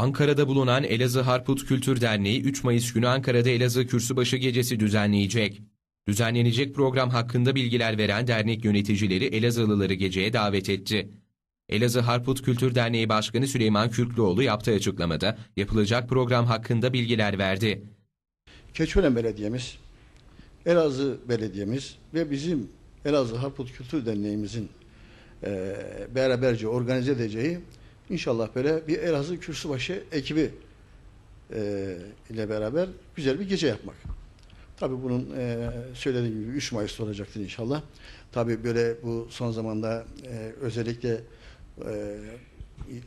Ankara'da bulunan Elazığ Harput Kültür Derneği 3 Mayıs günü Ankara'da Elazığ Kürsübaşı Gecesi düzenleyecek. Düzenlenecek program hakkında bilgiler veren dernek yöneticileri Elazığlıları geceye davet etti. Elazığ Harput Kültür Derneği Başkanı Süleyman Kürklüoğlu yaptığı açıklamada yapılacak program hakkında bilgiler verdi. Keçiören Belediye'miz, Elazığ Belediye'miz ve bizim Elazığ Harput Kültür Derneğimizin eee beraberce organize edeceği inşallah böyle bir Elazığ Kürsübaşı ekibi eee, ile beraber güzel bir gece yapmak. Tabii bunun eee söylediğim gibi 3 Mayıs'ta olacaktır inşallah. Tabii böyle bu son zamanda eee, özellikle eee,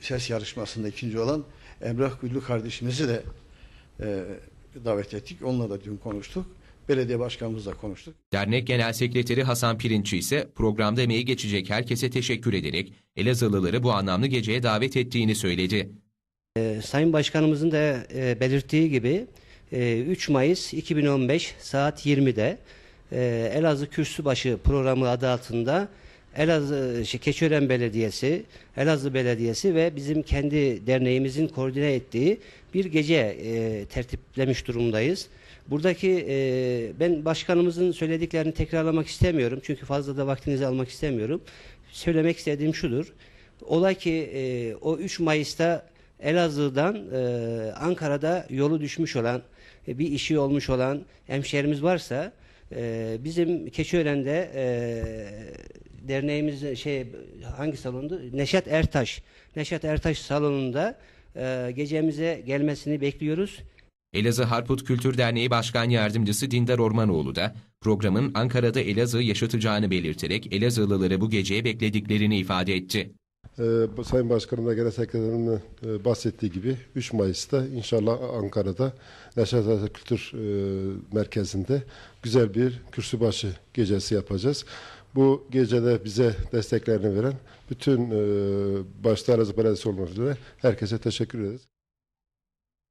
ses yarışmasında ikinci olan Emrah Güllü kardeşimizi de eee, davet ettik. Onunla da dün konuştuk. Belediye başkanımızla konuştuk. Dernek Genel Sekreteri Hasan Pirinççi ise programda emeği geçecek herkese teşekkür ederek Elazığlıları bu anlamlı geceye davet ettiğini söyledi. Ee, Sayın Başkanımızın da e, belirttiği gibi e, 3 Mayıs 2015 saat 20'de e, Elazığ Kürsübaşı programı adı altında Elazığ şey, Keçiören Belediyesi, Elazığ Belediyesi ve bizim kendi derneğimizin koordine ettiği bir gece e, tertiplemiş durumdayız. Buradaki e, ben başkanımızın söylediklerini tekrarlamak istemiyorum çünkü fazla da vaktinizi almak istemiyorum. Söylemek istediğim şudur. Olay ki e, o 3 Mayıs'ta Elazığ'dan e, Ankara'da yolu düşmüş olan, e, bir işi olmuş olan hemşerimiz varsa e, bizim Keçiören'de e, derneğimiz şey hangi salondu? Neşet Ertaş. Neşet Ertaş salonunda e, gecemize gelmesini bekliyoruz. Elazığ Harput Kültür Derneği Başkan Yardımcısı Dindar Ormanoğlu da programın Ankara'da Elazığ yaşatacağını belirterek Elazığlıları bu geceye beklediklerini ifade etti. Ee, Sayın Başkanım da Genel Sekreterimin e, bahsettiği gibi 3 Mayıs'ta inşallah Ankara'da Neşet Ertaş Kültür e, Merkezi'nde güzel bir kürsübaşı gecesi yapacağız. Bu gecede bize desteklerini veren bütün e, başta Elazığ Belediyesi olmak üzere herkese teşekkür ederiz.